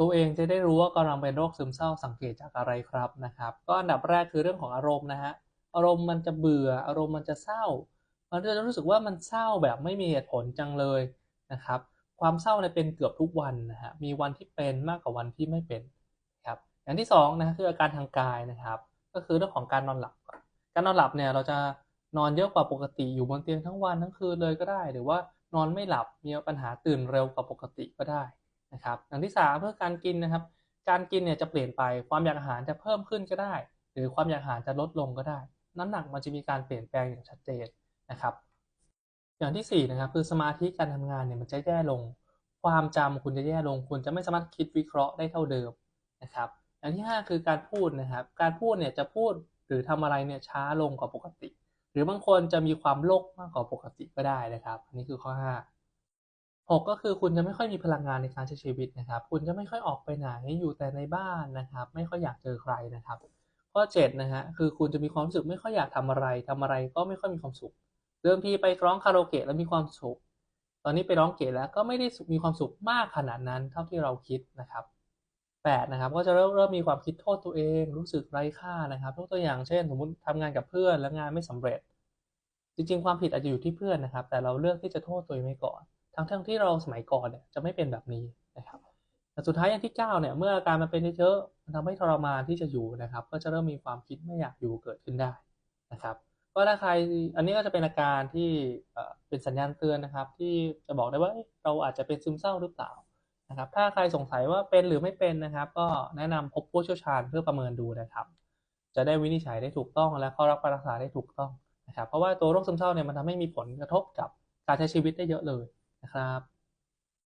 ตัวเองจะได้รู้ว่ากำลังเป็นโรคซึมเศร้าสังเกตจากอะไรครับนะครับ ก็อันดับแรกคือเรื่องของอารมณ์นะฮะอารมณ์มันจะเบื่ออารมณ์มันจะเศร้า มันจะรู้สึกว่ามันเศร้าแบบไม่มีเหตุผลจังเลยนะครับ ความเศร้าเนี่ยเป็นเกือบทุกวันนะฮะมีวันที่เป็นมากกว่าวันที่ไม่เป็นครับอย่างที่สองนะคืออาการทางกายนะครับ ก็คือเรื่องของการนอนหลับ การนอนหลับเนี่ยเราจะนอนเยอะกว่าปกติอยู่บนเตียงทั้งวันทั้งคืนเลยก็ได้ หรือว่านอนไม่หลับมีปัญหาตื่นเร็วกว่าปกติก็ได้ นะครับอย่างที่3เพื่อการกินนะครับ การกินเนี่ยจะเปลี่ยนไปความอยากอาหารจะเพิ่มขึ้นก็ได้ หรือความอยากอาหารจะลดลงก็ได้ น้ำหนักมันจะมีการเปลี่ยนแปลงอย่างชัดเจนนะครับ อย่างที่4นะครับคือสมาธิการทำงานเนี่ยมันจะแย่ลง ความจำคุณจะแย่ลง คุณจะไม่สามารถคิดวิเคราะห์ได้เท่าเดิมนะครับอย่างที่ 5 คือการพูดนะครับ การพูดเนี่ยจะพูดหรือทำอะไรเนี่ยช้าลงกว่าปกติ หรือบางคนจะมีความโลภมากกว่าปกติก็ได้นะครับ อันนี้คือข้อ 5 6ก็คือคุณจะไม่ค่อยมีพลังงานในการใช้ชีวิตนะครับ คุณจะไม่ค่อยออกไปไหนอยู่แต่ในบ้านนะครับ ไม่ค่อยอยากเจอใครนะครับ ข้อ7นะฮะคือคุณจะมีความรู้สึกไม่ค่อยอยากทำอะไรทำอะไรก็ไม่ค่อยมีความสุข เดิมทีไปร้องคาราโอเกะแล้วมีความสุข ตอนนี้ไปร้องเกะแล้วก็ไม่ได้มีความสุขมากขนาดนั้นเท่าที่เราคิดนะครับ8นะครับก็จะเริ่มเริ่มมีความคิดโทษตัวเอง รู้สึกไร้ค่านะครับยกตัวอย่างเช่น สมมติทำงานกับเพื่อนแล้วงานไม่สำเร็จ จริงๆ ความผิดอาจจะอยู่ที่เพื่อนนะครับ แต่เราเลือกที่จะโทษตัวเองไว้ก่อน ทั้งทั้งที่เราสมัยก่อนเนี่ยจะไม่เป็นแบบนี้นะครับแต่สุดท้ายอย่างที่9เนี่ยเมื่ออาการมันเป็นเยอะมันทำให้ทรมานที่จะอยู่นะครับ ก็จะเริ่มมีความคิดไม่อยากอยู่เกิดขึ้นได้นะครับก็ถ้าใครอันนี้ก็จะเป็นอาการที่เป็นสัญญาณเตือนนะครับ ที่จะบอกได้ว่าเราอาจจะเป็นซึมเศร้าหรือเปล่านะครับ ถ้าใครสงสัยว่าเป็นหรือไม่เป็นนะครับ ก็แนะนำพบผู้เชี่ยวชาญเพื่อประเมินดูนะครับ จะได้วินิจฉัยได้ถูกต้องและเข้ารับการรักษาได้ถูกต้องนะครับ เพราะว่าตัวโรคซึมเศร้าเนี่ยมันทำให้มีผลกระทบกับการใช้ชีวิตได้เยอะเลย นะครับ